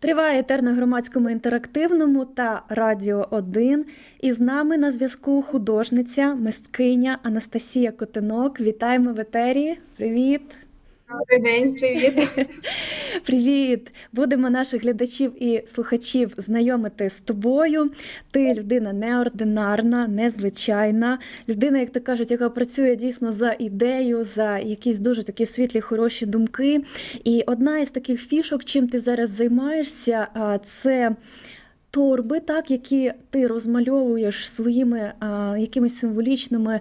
Триває етер на громадському інтерактивному та Радіо 1. І з нами на зв'язку художниця, мисткиня Анастасія Котинок. Вітаємо в етері. Привіт! Добрий день, привіт. Привіт! Будемо наших глядачів і слухачів знайомити з тобою. Ти людина неординарна, незвичайна, людина, як то кажуть, яка працює дійсно за ідею, за якісь дуже такі світлі, хороші думки. І одна із таких фішок, чим ти зараз займаєшся, це. Торби, так, які ти розмальовуєш своїми а, якимись символічними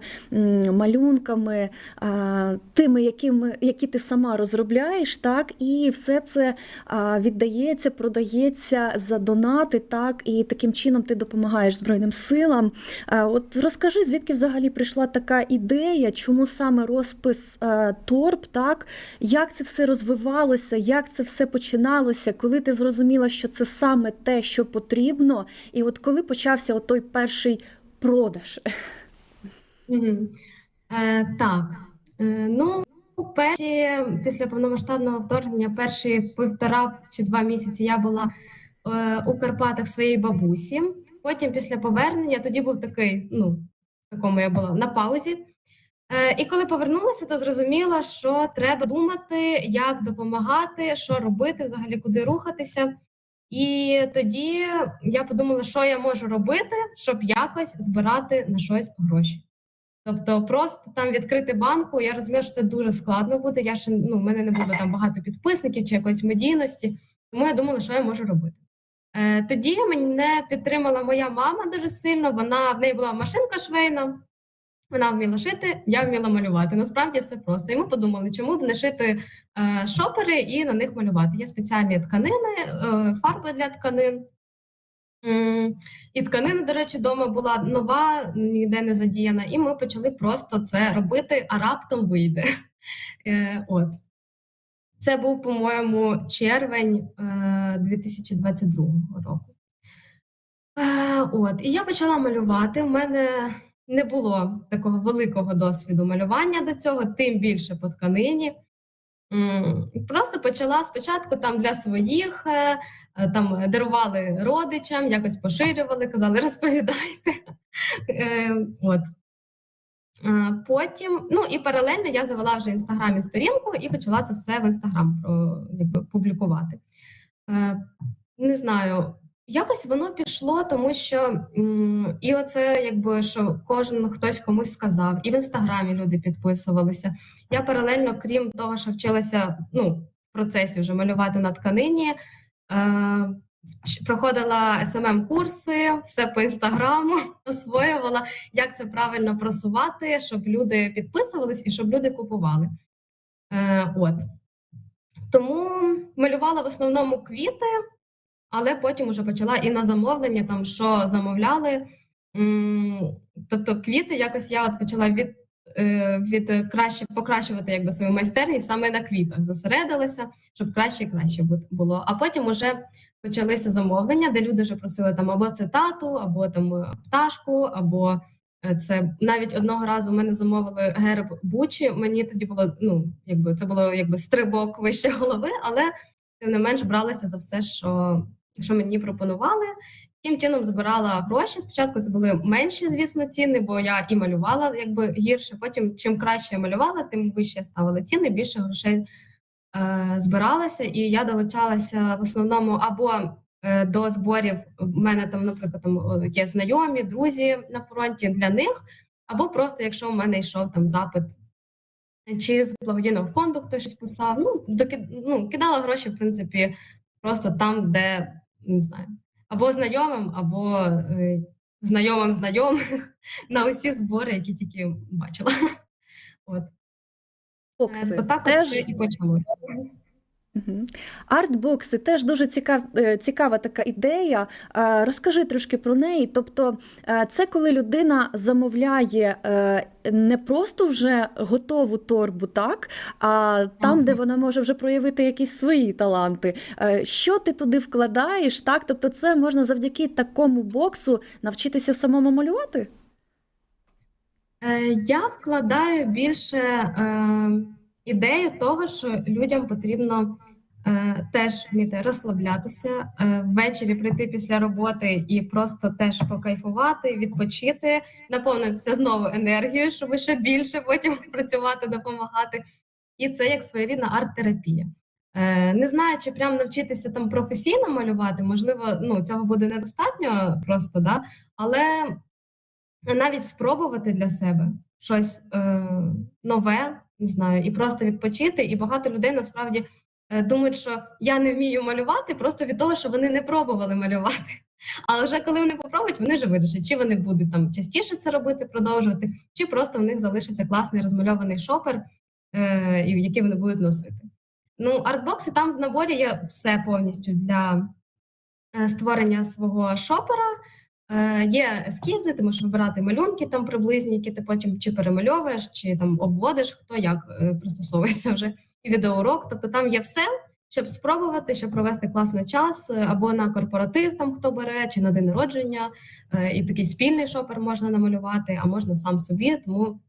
малюнками, а, тими, якими, які ти сама розробляєш, так, і все це а, віддається, продається за донати, так, і таким чином ти допомагаєш Збройним силам. А, от розкажи, звідки взагалі прийшла така ідея, чому саме розпис а, торб, так, як це все розвивалося, як це все починалося, коли ти зрозуміла, що це саме те, що потрібно, і от коли почався от той перший продаж? Е, так, е, ну, перші, після повномасштабного вторгнення, перші півтора чи два місяці я була е, у Карпатах своєї бабусі. Потім, після повернення, тоді був такий, ну, такому я була на паузі. Е, і коли повернулася, то зрозуміла, що треба думати, як допомагати, що робити, взагалі куди рухатися. І тоді я подумала, що я можу робити, щоб якось збирати на щось гроші. Тобто, просто там відкрити банку, я розумію, що це дуже складно буде. Я ще ну, в мене не було там багато підписників чи якоїсь медійності, тому я думала, що я можу робити. Е, тоді мене підтримала моя мама дуже сильно. Вона в неї була машинка швейна, вона вміла шити, я вміла малювати. Насправді все просто. І ми подумали, чому б не шити е, шопери і на них малювати. Є спеціальні тканини, е, фарби для тканин. І тканина, до речі, вдома була нова, ніде не задіяна, і ми почали просто це робити, а раптом вийде. Е, От. Це був, по-моєму, червень е, 2022 року. Е, От, і я почала малювати. У мене не було такого великого досвіду малювання до цього, тим більше по тканині. Просто почала спочатку там для своїх, е, е, там дарували родичам, якось поширювали, казали, розповідайте. Е, От. Потім, ну і паралельно я завела вже інстаграмі сторінку і почала це все в інстаграм публікувати. Не знаю, якось воно пішло, тому що і оце, якби що кожен хтось комусь сказав, і в інстаграмі люди підписувалися. Я паралельно, крім того, що вчилася ну, в процесі вже малювати на тканині. Е, Проходила smm курси все по інстаграму, освоювала, як це правильно просувати, щоб люди підписувались і щоб люди купували. Е, от. Тому малювала в основному квіти, але потім вже почала і на замовлення, там що замовляли. Тобто квіти якось я от почала від, е, від краще покращувати якби свою майстерність саме на квітах, зосередилася, щоб краще і краще було. А потім вже почалися замовлення, де люди вже просили там або цитату, або там е, пташку, або е, це навіть одного разу мене замовили герб Бучі. Мені тоді було ну якби це було якби стрибок вище голови, але тим не менш бралася за все, що, що мені пропонували. Таким чином збирала гроші. Спочатку це були менші, звісно, ціни, бо я і малювала якби гірше. Потім, чим краще я малювала, тим вище ставила ціни, більше грошей е, збиралася. І я долучалася в основному або е, до зборів. У мене там, наприклад, там є знайомі, друзі на фронті для них, або просто якщо в мене йшов там запит. Чи з благодійного фонду хтось щось писав. Ну, доки, ну, кидала гроші, в принципі, просто там, де не знаю, або знайомим, або е, знайомим знайомих на усі збори, які тільки бачила. От. Е, Отак от Теж все і почалося. Арт-бокси теж дуже цікав, е, цікава така ідея. Розкажи трошки про неї. Тобто, е, це коли людина замовляє е, не просто вже готову торбу, так, а там, де вона може вже проявити якісь свої таланти. Що ти туди вкладаєш, так? Тобто, це можна завдяки такому боксу навчитися самому малювати? Я вкладаю більше е, ідею того, що людям потрібно е, теж вміти розслаблятися, е, ввечері прийти після роботи і просто теж покайфувати, відпочити, наповнитися знову енергією, щоб ще більше потім працювати, допомагати. І це як своєрідна арт-терапія. Е, Не знаю, чи прям навчитися там професійно малювати, можливо, ну цього буде недостатньо просто, да? але навіть спробувати для себе щось е, нове, не знаю, і просто відпочити. І багато людей насправді е, думають, що я не вмію малювати, просто від того, що вони не пробували малювати. Але вже коли вони попробують, вони вже вирішать, чи вони будуть там частіше це робити, продовжувати, чи просто в них залишиться класний розмальований шопер, е, який вони будуть носити. Ну, артбокси там в наборі є все повністю для е, створення свого шопера. Е, Є ескізи, ти можеш вибирати малюнки там приблизні, які ти потім чи перемальовуєш, чи там обводиш, хто як е, пристосовується вже і відеоурок. Тобто там є все, щоб спробувати, щоб провести класний час, е, або на корпоратив, там хто бере, чи на день народження. І такий спільний шопер можна намалювати, а можна сам собі. Тому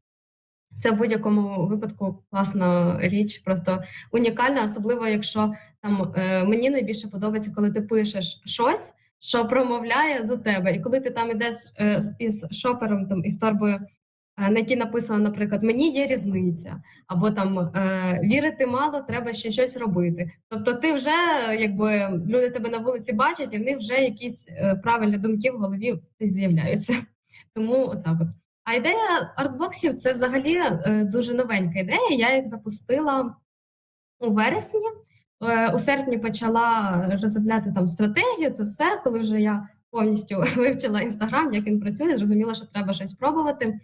це в будь-якому випадку класна річ, просто унікальна, особливо якщо там мені найбільше подобається, коли ти пишеш щось, що промовляє за тебе. І коли ти там ідеш е, із шопером, там із торбою, е, на якій написано, наприклад, мені є різниця, або там е, вірити мало, треба ще щось робити. Тобто, ти вже якби люди тебе на вулиці бачать, і в них вже якісь правильні думки в голові з'являються. Тому отак от. А ідея артбоксів це взагалі дуже новенька ідея. Я їх запустила у вересні. Е, У серпні почала розробляти там стратегію. Це все, коли вже я повністю вивчила інстаграм, як він працює, зрозуміла, що треба щось пробувати.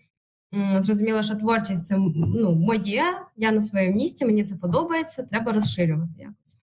Зрозуміла, що творчість це ну, моє, я на своєму місці, мені це подобається, треба розширювати якось.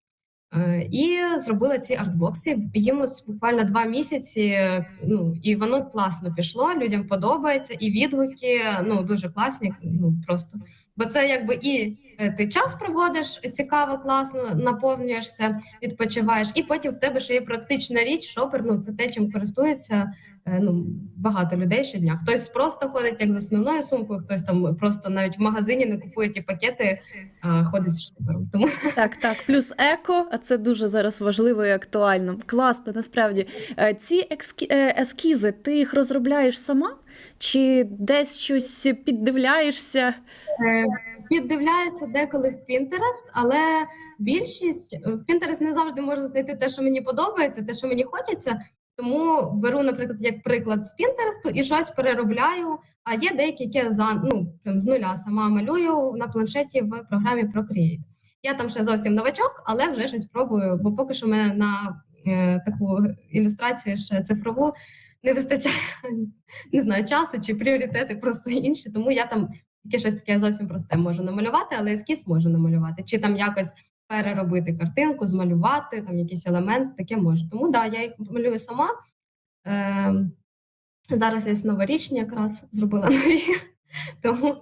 Е, І зробила ці артбокси. Їм от буквально два місяці. Ну і воно класно пішло. Людям подобається, і відгуки ну дуже класні. Ну просто бо це якби і ти час проводиш цікаво, класно наповнюєшся, відпочиваєш, і потім в тебе ще є практична річ. Шопер, ну це те, чим користується е, ну багато людей щодня. Хтось просто ходить як з основною сумкою, хтось там просто навіть в магазині не купує ті пакети, а ходить з шопером. Тому Так, так, плюс еко, а це дуже зараз важливо і актуально. Класно, насправді. Е, Ці е, ескізи ти їх розробляєш сама? Чи десь щось піддивляєшся? Е, Піддивляюся деколи в Pinterest, але більшість в Pinterest не завжди можна знайти те, що мені подобається, те, що мені хочеться. Тому беру, наприклад, як приклад з Pinterest і щось переробляю. А є деякі, які за ну прям з нуля сама малюю на планшеті в програмі Procreate. Я там ще зовсім новачок, але вже щось пробую, бо поки що мене на е, таку ілюстрацію ще цифрову не вистачає не знаю часу чи пріоритети просто інші. Тому я там Таке щось таке зовсім просте можу намалювати, але ескіз можу намалювати. Чи там якось переробити картинку, змалювати, там якийсь елемент, таке можу. Тому да, я їх малюю сама. Е, зараз я новорічні якраз зробила нові. Тому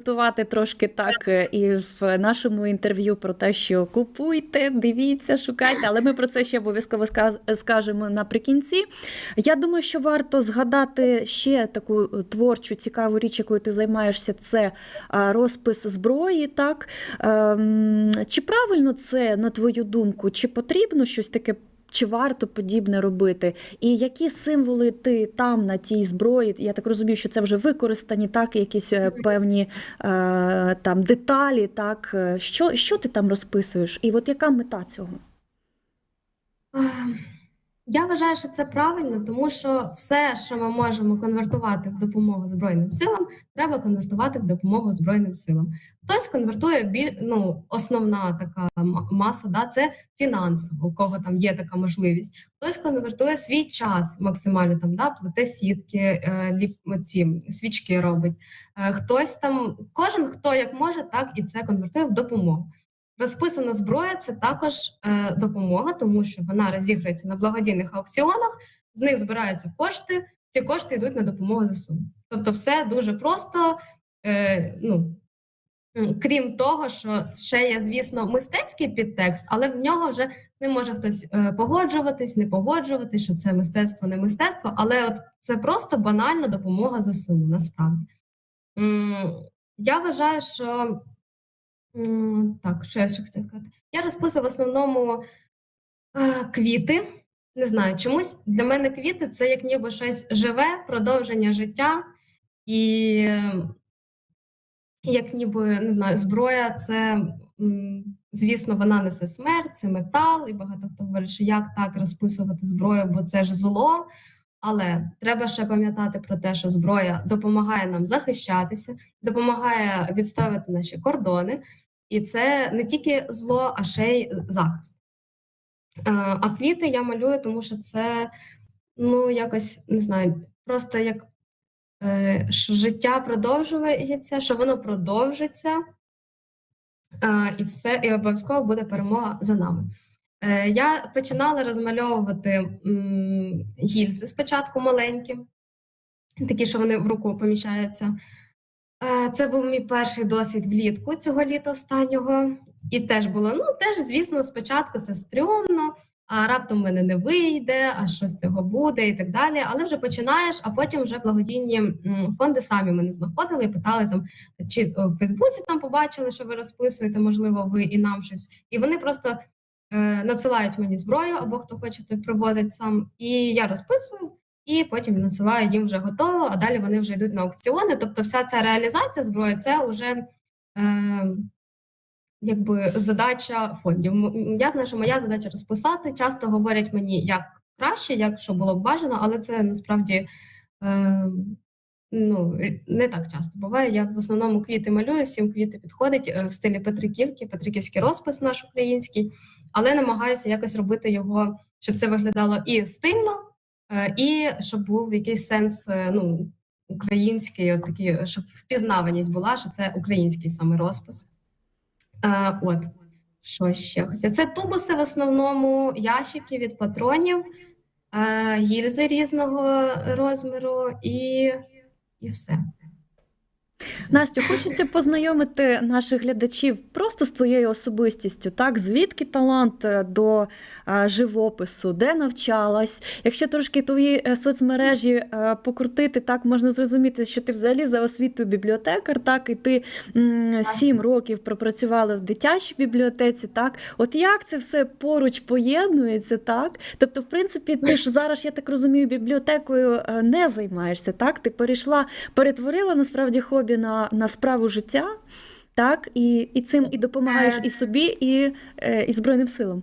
Готувати трошки так е, і в нашому інтерв'ю про те, що купуйте, дивіться, шукайте, але ми про це ще обов'язково скажемо наприкінці. Я думаю, що варто згадати ще таку е, творчу цікаву річ, якою ти займаєшся, це розпис зброї. Так Ем, чи правильно це на твою думку? Чи потрібно щось таке? Чи варто подібне робити? І які символи ти там на тій зброї? Я так розумію, що це вже використані так, якісь е, певні е, там деталі, так Е, що, що ти там розписуєш? І от яка мета цього? Я вважаю, що це правильно, тому що все, що ми можемо конвертувати в допомогу Збройним силам, треба конвертувати в допомогу Збройним силам. Хтось конвертує біль, ну, основна така маса, да, це фінансово, у кого там є така можливість. Хтось конвертує свій час максимально там, да, плете сітки, е, ліп, ці свічки робить. Е, хтось там, кожен хто як може, так і це конвертує в допомогу. Розписана зброя це також е, допомога, тому що вона розіграється на благодійних аукціонах, з них збираються кошти. Ці кошти йдуть на допомогу ЗСУ. Тобто, все дуже просто. Е, ну, крім того, що ще є, звісно, мистецький підтекст, але в нього вже з ним може хтось е, погоджуватись, не погоджуватись, що це мистецтво, не мистецтво, але от це просто банальна допомога ЗСУ насправді. Я вважаю, що так, що я ще хотіла сказати? Я розписую в основному квіти. Не знаю, чомусь для мене квіти це як ніби щось живе, продовження життя, і е, як ніби не знаю, зброя це, звісно, вона несе смерть, це метал, і багато хто говорить, що як так розписувати зброю, бо це ж зло. Але треба ще пам'ятати про те, що зброя допомагає нам захищатися, допомагає відстоювати наші кордони, і це не тільки зло, а ще й захист. Е, А квіти я малюю, тому що це ну якось не знаю, просто як е, що життя продовжується, що воно продовжиться, е, і все, і обов'язково буде перемога за нами. Е, Я починала розмальовувати гільзи спочатку маленькі, такі, що вони в руку поміщаються. Е, Це був мій перший досвід влітку цього літа останнього. І теж було, ну теж, звісно, спочатку це стрьомно, а раптом в мене не вийде, а що з цього буде, і так далі. Але вже починаєш, а потім вже благодійні фонди самі мене знаходили і питали там, чи в Фейсбуці там побачили, що ви розписуєте, можливо, ви і нам щось. І вони просто е, надсилають мені зброю, або хто хоче, привозить сам. І я розписую, і потім надсилаю їм вже готово, а далі вони вже йдуть на аукціони. Тобто, вся ця реалізація зброї це вже. Е, якби задача фондів. Я знаю, що моя задача розписати. Часто говорять мені як краще, як що було б бажано, але це насправді е, ну, не так часто буває. Я в основному квіти малюю, всім квіти підходить е, в стилі Петриківки, Петриківський розпис наш український, але намагаюся якось робити його, щоб це виглядало і стильно, е, і щоб був якийсь сенс е, ну, український, от такий, щоб впізнаваність була, що це український саме розпис. Е, от, що ще хотя. Це тубуси в основному, ящики від патронів, гільзи різного розміру і, і все. Настю, хочеться познайомити наших глядачів просто з твоєю особистістю. Так, звідки талант е, до е, живопису, де навчалась? Якщо трошки твої е, соцмережі покрутити, так можна зрозуміти, що ти взагалі за освітою бібліотекар, так і ти сім років пропрацювала в дитячій бібліотеці. Так, от як це все поруч поєднується, так? Тобто, в принципі, ти ж зараз, я так розумію, бібліотекою не займаєшся, так? Ти перейшла, перетворила насправді хобі на, на справу життя, так? І, і цим і допомагаєш і собі, і, е, і Збройним силам.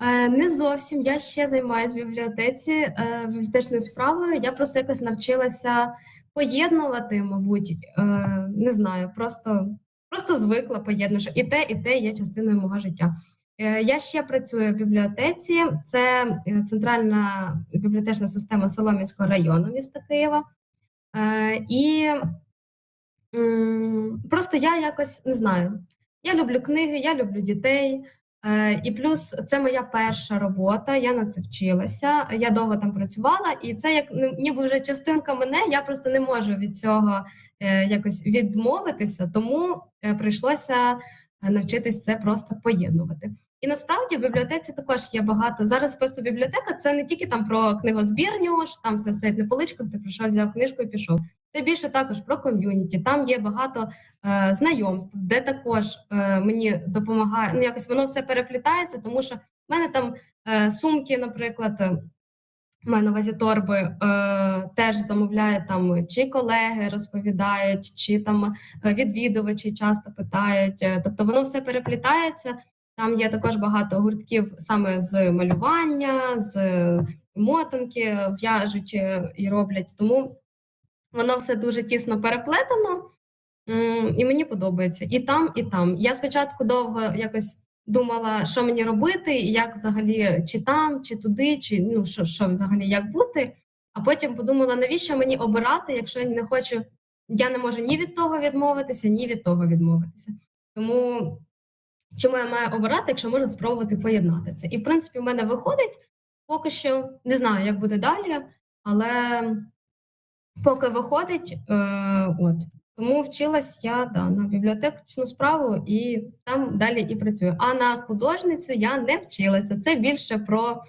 Е, Не зовсім. Я ще займаюся в бібліотеці, е, бібліотечною справою. Я просто якось навчилася поєднувати, мабуть, е, не знаю, просто, просто звикла поєднувати, що і те, і те є частиною мого життя. Е, Я ще працюю в бібліотеці. Це е, центральна бібліотечна система Солом'янського району міста Києва. Е, І просто я якось не знаю. Я люблю книги, я люблю дітей. Е, І плюс це моя перша робота. Я на це вчилася. Я довго там працювала, і це як ну, ніби вже частинка мене. Я просто не можу від цього е, якось відмовитися, тому прийшлося навчитись це просто поєднувати. І насправді в бібліотеці також є багато. Зараз просто бібліотека це не тільки там про книгозбірню, ж там все стоїть на поличках, ти прийшов, взяв книжку і пішов. Це більше також про ком'юніті. Там є багато е, знайомств, де також е, мені допомагає. Ну якось воно все переплітається, тому що в мене там е, сумки, наприклад. е, Маю на увазі торби е, теж замовляють там, чи колеги розповідають, чи там е, відвідувачі часто питають. Е, Тобто воно все переплітається. Там є також багато гуртків саме з малювання, з мотанки, в'яжуть е, і роблять. Тому воно все дуже тісно переплетено, і мені подобається і там, і там. Я спочатку довго якось думала, що мені робити, і як взагалі чи там, чи туди, чи ну що, що взагалі як бути. А потім подумала, навіщо мені обирати, якщо я не хочу, я не можу ні від того відмовитися, ні від того відмовитися. Тому чому я маю обирати, якщо можу спробувати поєднати це? І в принципі, в мене виходить поки що, не знаю, як буде далі, але поки виходить, е, от. Тому вчилась я да, на бібліотечну справу і там далі і працюю. А на художницю я не вчилася. Це більше про,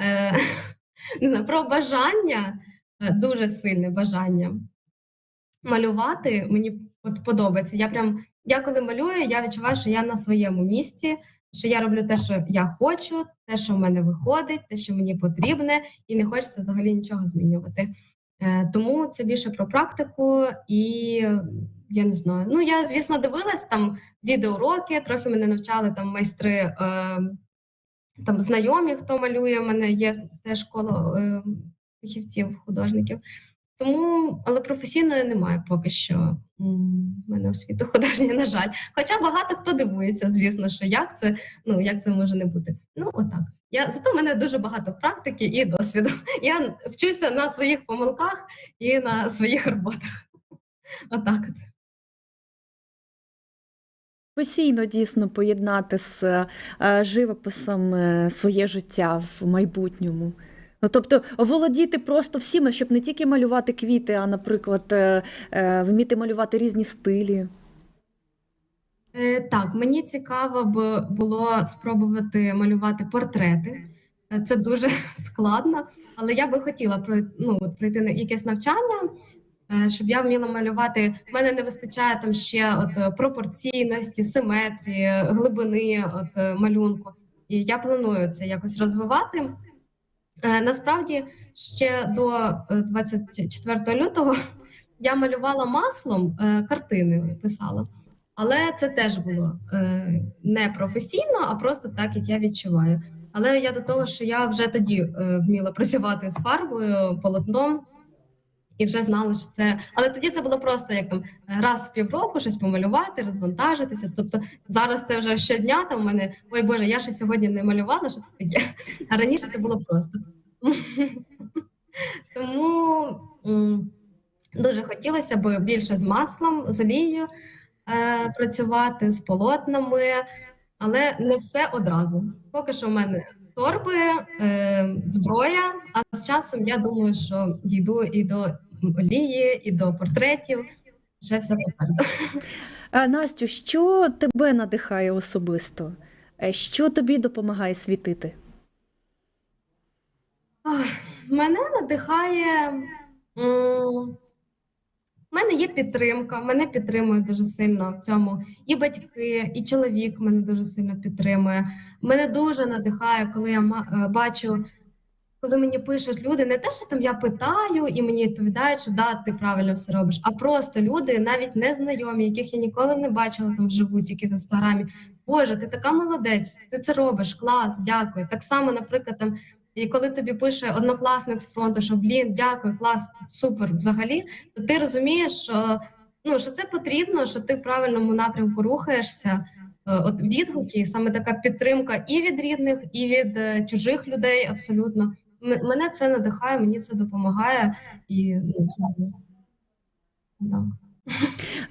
е, не знаю, про бажання, е, дуже сильне бажання. малювати мені от подобається. Я прям я коли малюю, я відчуваю, що я на своєму місці, що я роблю те, що я хочу, те, що в мене виходить, те, що мені потрібне, і не хочеться взагалі нічого змінювати. Е, Тому це більше про практику, і я не знаю. Ну я звісно дивилась там відеоуроки, трохи мене навчали там майстри. Е, там знайомі, хто малює, в мене є теж школа е, фахівців, художників. Тому, але професійної немає поки що. В мене освіти художня, на жаль. Хоча багато хто дивується, звісно, що як це, ну як це може не бути. Ну, отак. Я зато в мене дуже багато практики і досвіду. Я вчуся на своїх помилках і на своїх роботах. Отак от. Постійно дійсно поєднати з е, живописом е, своє життя в майбутньому. Ну, тобто володіти просто всім, щоб не тільки малювати квіти, а, наприклад, е, е, вміти малювати різні стилі. Е, Так, мені цікаво б було спробувати малювати портрети. Це дуже складно, але я би хотіла ну, пройти якесь навчання, щоб я вміла малювати. В мене не вистачає там ще от пропорційності, симетрії, глибини от малюнку. І я планую це якось розвивати. Е, Насправді, ще до е, 24 лютого я малювала маслом е, картини, писала. Але це теж було е, не професійно, а просто так, як я відчуваю. Але я до того, що я вже тоді е, вміла працювати з фарбою, полотном, і вже знала, що це. Але тоді це було просто як там раз в півроку щось помалювати, розвантажитися. Тобто зараз це вже щодня. Там у мене ой Боже, я ще сьогодні не малювала, що це таке. А раніше це було просто. Тому дуже хотілося б більше з маслом, з олією е, працювати, з полотнами, але не все одразу. Поки що в мене торби, е, зброя, а з часом я думаю, що дійду і до олії, і до портретів. Вже все попереду. А, Настю, що тебе надихає особисто? Е, Що тобі допомагає світити? Ой, Мене надихає. В мене є підтримка, мене підтримує дуже сильно в цьому. І батьки, і чоловік мене дуже сильно підтримує. Мене дуже надихає, коли я е, бачу, коли мені пишуть люди, не те, що там я питаю, і мені відповідають, що да, ти правильно все робиш, а просто люди, навіть незнайомі, яких я ніколи не бачила там вживу, тільки в інстаграмі. Боже, ти така молодець, ти це робиш, клас, дякую. Так само, наприклад, там. І коли тобі пише однокласник з фронту, що блін, дякую, клас, супер взагалі, то ти розумієш, що ну що це потрібно, що ти в правильному напрямку рухаєшся. Е, От відгуки, саме така підтримка і від рідних, і від е, чужих людей. Абсолютно мене це надихає, мені це допомагає і ну. Так.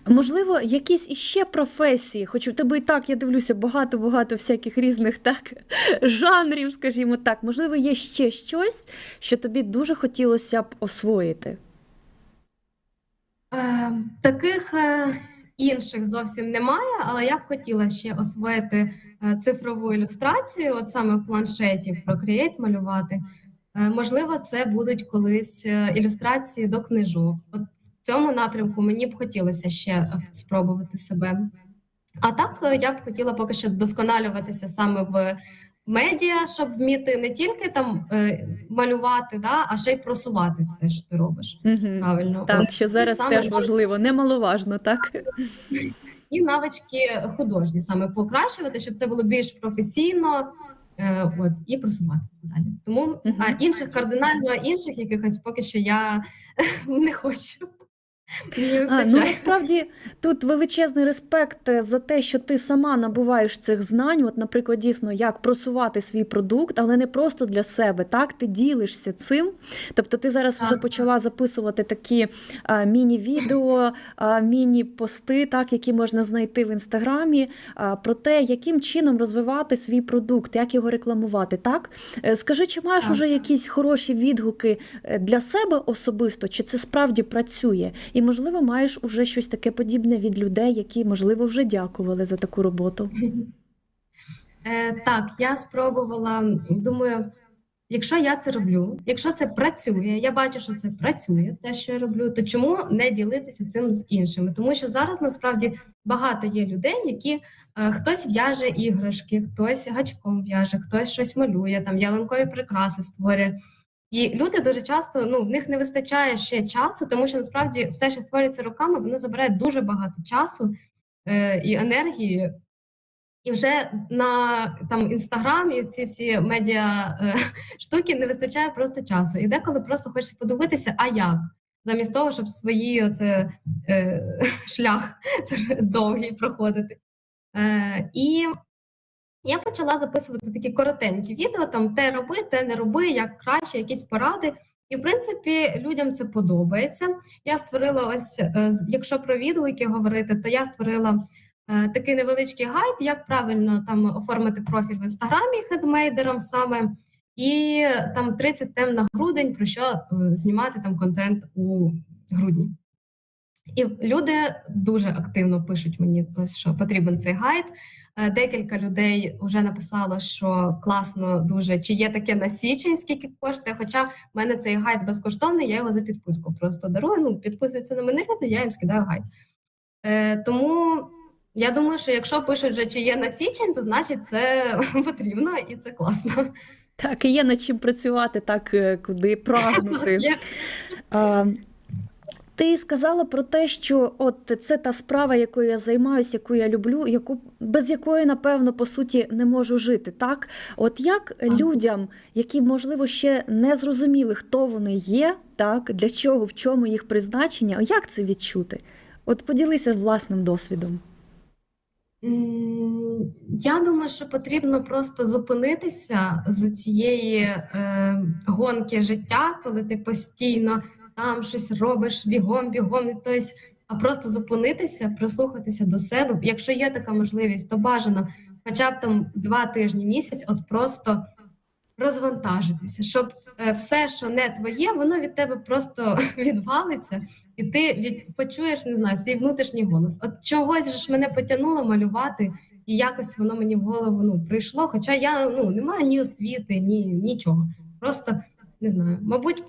Можливо, якісь іще професії, хоч у тебе і так, я дивлюся, багато-багато всяких різних так, жанрів, скажімо так. Можливо, є ще щось, що тобі дуже хотілося б освоїти. Е, Таких е, інших зовсім немає, але я б хотіла ще освоїти е, цифрову ілюстрацію, от саме в планшеті Procreate малювати. Е, Можливо, це будуть колись е, ілюстрації до книжок. От в цьому напрямку мені б хотілося ще е, спробувати себе. А так я б хотіла поки що вдосконалюватися саме в медіа, щоб вміти не тільки там малювати, да, а ще й просувати те, що ти робиш. Угу. Правильно, Так, що зараз саме теж так. важливо, немаловажно, так? і навички художні саме покращувати, щоб це було більш професійно. Е, От і просувати це далі. Тому а інших кардинально інших якихось поки що я не хочу. А, ну насправді тут величезний респект е, за те, що ти сама набуваєш цих знань. От, наприклад, дійсно, як просувати свій продукт, але не просто для себе. Так, ти ділишся цим. Тобто, ти зараз вже почала записувати такі а, міні-відео, а, міні-пости, так, які можна знайти в інстаграмі, а, про те, яким чином розвивати свій продукт, як його рекламувати. Так, Е, скажи, чи маєш Так. уже якісь хороші відгуки е, для себе особисто, чи це справді працює? І, можливо, маєш уже щось таке подібне від людей, які, можливо, вже дякували за таку роботу. Е, так, я спробувала, думаю, якщо я це роблю, якщо це працює, я бачу, що це працює, те, що я роблю, то чому не ділитися цим з іншими? Тому що зараз насправді багато є людей, які е, хтось в'яже іграшки, хтось гачком в'яже, хтось щось малює, там ялинкові прикраси створює. І люди дуже часто ну в них не вистачає ще часу, тому що насправді все, що створюється руками, воно забирає дуже багато часу е, і енергії. І вже на там інстаграмі ці всі медіа е, штуки не вистачає просто часу. І деколи просто хочеться подивитися, а як? Замість того, щоб свої оце е, шлях довгий проходити. Е, і я почала записувати такі коротенькі відео, там те роби, те не роби, як краще, якісь поради. І, в принципі, людям це подобається. Я створила ось, е, якщо про відгуки говорити, то я створила е, такий невеличкий гайд, як правильно там оформити профіль в інстаграмі хедмейдером саме, і там 30 тем на грудень, про що е, знімати там контент у грудні. І люди дуже активно пишуть мені, що потрібен цей гайд. Е, Декілька людей вже написало, що класно дуже, чи є таке на січень, скільки коштує. Хоча в мене цей гайд безкоштовний, я його за підписку просто дарую. Ну, підписуються на мене люди, я їм скидаю гайд. Е, тому я думаю, що якщо пишуть вже, чи є на січень, то значить це потрібно і це класно. Так, і є над чим працювати, так е, куди прагнути. Ти сказала про те, що от це та справа, якою я займаюся, яку я люблю, яку без якої, напевно, по суті, не можу жити. Так, от як людям, які можливо ще не зрозуміли, хто вони є, так для чого, в чому їх призначення, як це відчути? От поділися власним досвідом. Я думаю, що потрібно просто зупинитися з цієї е, гонки життя, коли ти постійно там щось робиш бігом, бігом, і тобто, а просто зупинитися, прислухатися до себе. Якщо є така можливість, то бажано хоча б там два тижні місяць, от просто розвантажитися, щоб е, все, що не твоє, воно від тебе просто відвалиться, і ти від почуєш, не знаю, свій внутрішній голос. От чогось ж мене потягнуло малювати, і якось воно мені в голову ну прийшло. Хоча я ну не маю ні освіти, ні нічого. Просто не знаю, мабуть,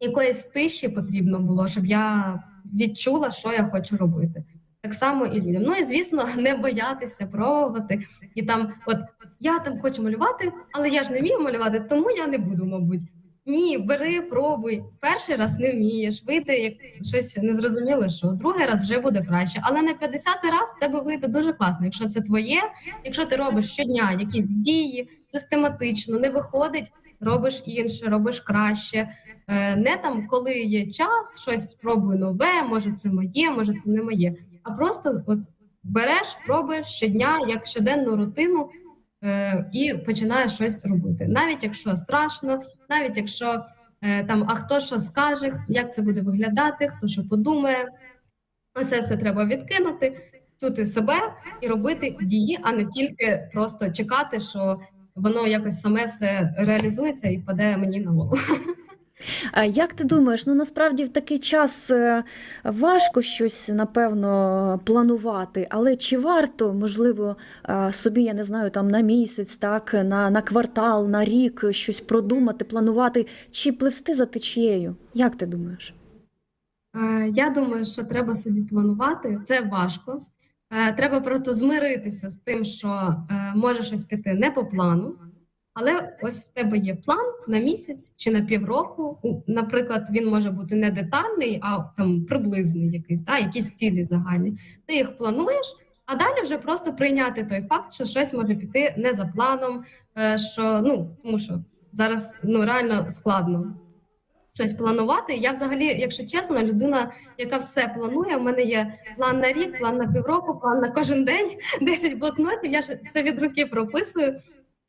якоїсь тиші потрібно було, щоб я відчула, що я хочу робити. Так само і людям. Ну і звісно, не боятися пробувати. І там, от я там хочу малювати, але я ж не вмію малювати, тому я не буду, мабуть. Ні, бери, пробуй. Перший раз не вмієш, вийде як щось незрозуміле, що другий раз вже буде краще. Але на 50-й раз тебе вийде дуже класно. Якщо це твоє, якщо ти робиш щодня якісь дії систематично, не виходить, робиш інше, робиш краще. Е, Не там, коли є час, щось спробуй нове, може це моє, може це не моє. А просто от береш, пробуєш щодня як щоденну рутину е, і починаєш щось робити. Навіть якщо страшно, навіть якщо е, там а хто що скаже, як це буде виглядати, хто що подумає. Оце все треба відкинути, чути себе і робити дії, а не тільки просто чекати, що воно якось саме все реалізується і паде мені на голову. А як ти думаєш, ну насправді в такий час е, важко щось напевно планувати, але чи варто, можливо, е, собі, я не знаю, там на місяць, так, на, на квартал, на рік щось продумати, планувати, чи пливсти за течією? Як ти думаєш? Е, Я думаю, що треба собі планувати. Це важко. Е, Треба просто змиритися з тим, що е, може щось піти не по плану. Але ось в тебе є план на місяць чи на півроку. Наприклад, він може бути не детальний, а там приблизний якийсь, да, якісь цілі загальні. Ти їх плануєш, а далі вже просто прийняти той факт, що щось може піти не за планом. е, Що ну тому що зараз ну реально складно щось планувати. Я взагалі, якщо чесно, людина, яка все планує. У мене є план на рік, план на півроку, план на кожен день, 10 блокнотів. Я ж все від руки прописую.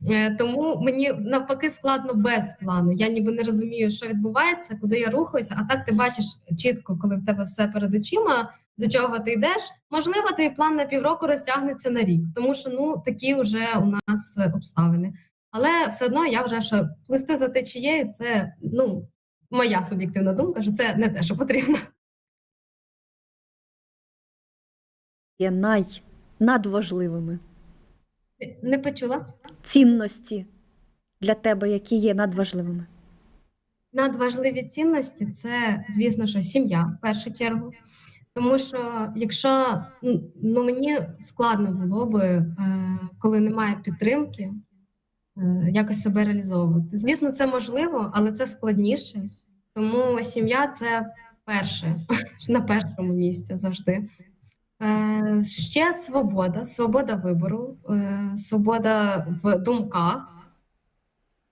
Е, Тому мені навпаки складно без плану. Я ніби не розумію, що відбувається, куди я рухаюся. А так ти бачиш чітко, коли в тебе все перед очима, до чого ти йдеш. Можливо, твій план на півроку розтягнеться на рік, тому що ну такі вже у нас обставини. Але все одно я вважаю, що плисти за течією це ну моя суб'єктивна думка, що це не те, що потрібно. Є най, надважливими Не почула? цінності. для тебе, які є надважливими? Надважливі цінності це, звісно, що сім'я в першу чергу. Тому що якщо ну, мені складно було би, е, коли немає підтримки, якось себе реалізовувати. Звісно, це можливо, але це складніше. Тому сім'я це перше на першому місці завжди. Е, ще свобода, свобода вибору, е, свобода в думках,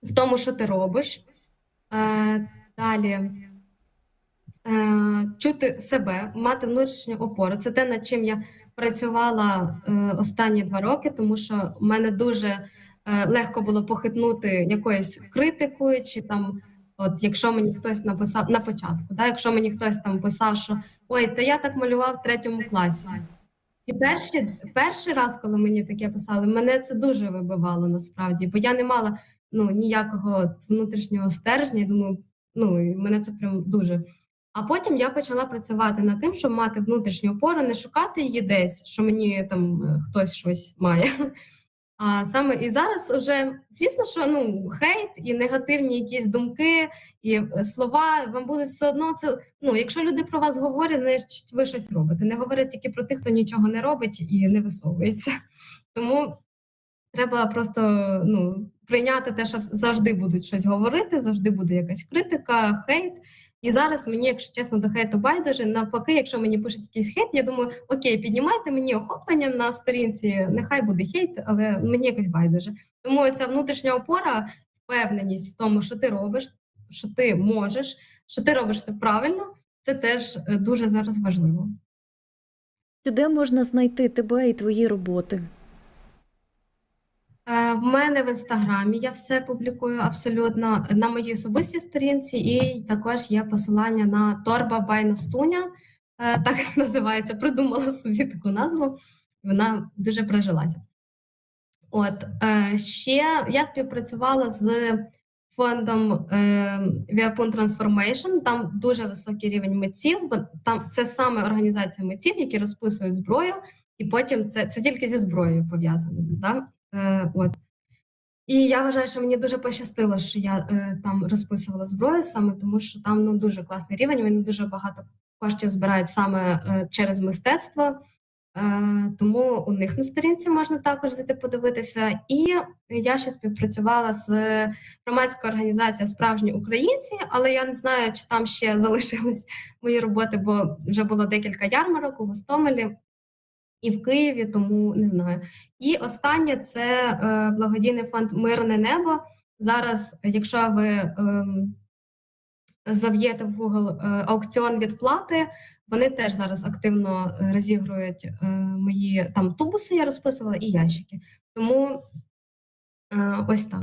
в тому, що ти робиш. Е, далі е, чути себе, мати внутрішню опору. Це те, над чим я працювала е, останні два роки, тому що в мене дуже е, легко було похитнути якоюсь критикою, чи там, от якщо мені хтось написав на початку, да, якщо мені хтось там писав, що ой, та я так малював в третьому класі. І перший, перший раз, коли мені таке писали, мене це дуже вибивало насправді, бо я не мала ну, ніякого внутрішнього стержня. і Думаю, ну і мене це прям дуже. А потім я почала працювати над тим, щоб мати внутрішню опору, не шукати її десь, що мені там е, хтось щось має. А саме і зараз вже звісно, що ну хейт і негативні якісь думки і е, слова вам будуть все одно. Це ну, якщо люди про вас говорять, значить ви щось робите. Не говорять тільки про тих, хто нічого не робить і не висовується. Тому треба просто ну, прийняти те, що завжди будуть щось говорити, завжди буде якась критика, хейт. І зараз мені, якщо чесно, до хейту байдуже. Навпаки, якщо мені пишуть якийсь хейт, я думаю, окей, піднімайте мені охоплення на сторінці, нехай буде хейт, але мені якось байдуже. Тому ця внутрішня опора, впевненість в тому, що ти робиш, що ти можеш, що ти робиш це правильно, це теж е, дуже зараз важливо. Де можна знайти тебе і твої роботи? Е, В мене в інстаграмі я все публікую абсолютно на моїй особистій сторінці, і також є посилання на торба бай Настуня, е, так називається. Придумала собі таку назву, вона дуже прижилася. От е, ще я співпрацювала з фондом Viapun Transformation. Там дуже високий рівень митців. Там це саме організація митців, які розписують зброю, і потім це, це тільки зі зброєю пов'язано. Да? Е, от. І я вважаю, що мені дуже пощастило, що я е, там розписувала зброю, саме тому що там ну, дуже класний рівень. Вони дуже багато коштів збирають саме е, через мистецтво. Е, тому у них на сторінці можна також зайти подивитися. І я ще співпрацювала з громадською організацією Справжні українці, але я не знаю, чи там ще залишились мої роботи, бо вже було декілька ярмарок у Гостомелі і в Києві, тому не знаю. І останнє це е, благодійний фонд Мирне небо. Зараз, якщо ви ем, зав'єте в Google е, аукціон відплати, вони теж зараз активно е, розігрують е, мої там тубуси, я розписувала, і ящики. Тому е, ось так.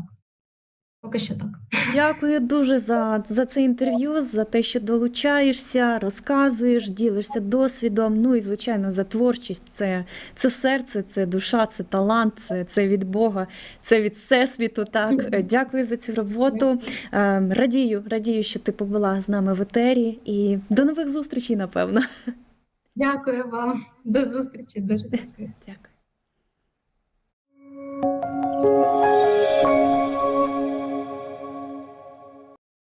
Поки що так. Дякую дуже за, за це інтерв'ю, за те, що долучаєшся, розказуєш, ділишся досвідом. Ну і звичайно, за творчість. Це, це серце, це душа, це талант, це, це від Бога, це від всесвіту. Так, дякую за цю роботу. Е, Радію, радію, що ти побула з нами в етері. І до нових зустрічей, напевно. Дякую вам. До зустрічі. Дуже дякую. Дякую.